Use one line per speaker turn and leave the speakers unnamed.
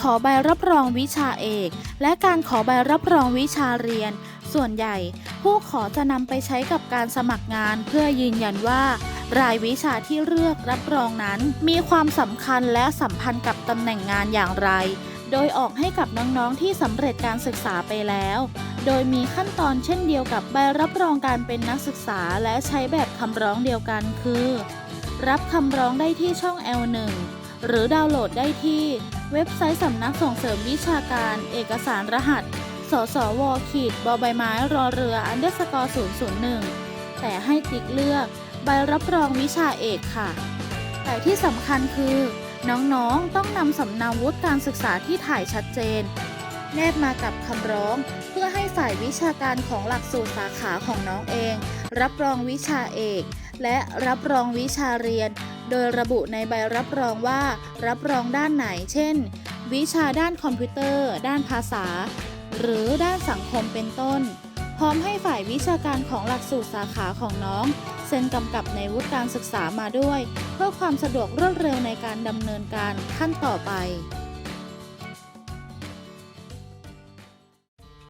ขอใบรับรองวิชาเอก และการขอใบรับรองวิชาเรียน ส่วนใหญ่ ผู้ขอจะนำไปใช้กับการสมัครงาน เพื่อยืนยันว่า รายวิชาที่เลือกรับรองนั้น มีความสำคัญและสัมพันธ์กับตำแหน่งงานอย่างไร โดยออกให้กับน้องๆที่สำเร็จการศึกษาไปแล้ว โดยมีขั้นตอนเช่นเดียวกับใบรับรองการเป็นนักศึกษาและใช้แบบคำร้องเดียวกันคือ รับคำร้องได้ที่ช่อง L1 หรือดาวน์โหลดได้ที่เว็บไซต์สำนักส่งเสริมวิชาการ เอกสารรหัส สสวขีดบอใบไม้รอเรืออันเดอร์สกอร์001 แต่ให้ติ๊กเลือกใบรับรองวิชาเอกค่ะ แต่ที่สำคัญคือ น้องๆต้องนำสำเนาวุฒิการศึกษาที่ถ่ายชัดเจน แนบมากับคำร้อง เพื่อให้ฝ่ายวิชาการของหลักสูตรสาขาของน้องเอง รับรองวิชาเอก และรับรองวิชาเรียน โดยระบุในใบรับรองว่า รับรองด้านไหน เช่น วิชาด้านคอมพิวเตอร์ ด้านภาษา หรือด้านสังคมเป็นต้น พร้อมให้ฝ่ายวิชาการของหลักสูตรสาขาของน้องเซ็นกำกับในวุฒิการศึกษามาด้วย เพื่อความสะดวกรวดเร็วในการดำเนินการขั้นต่อไป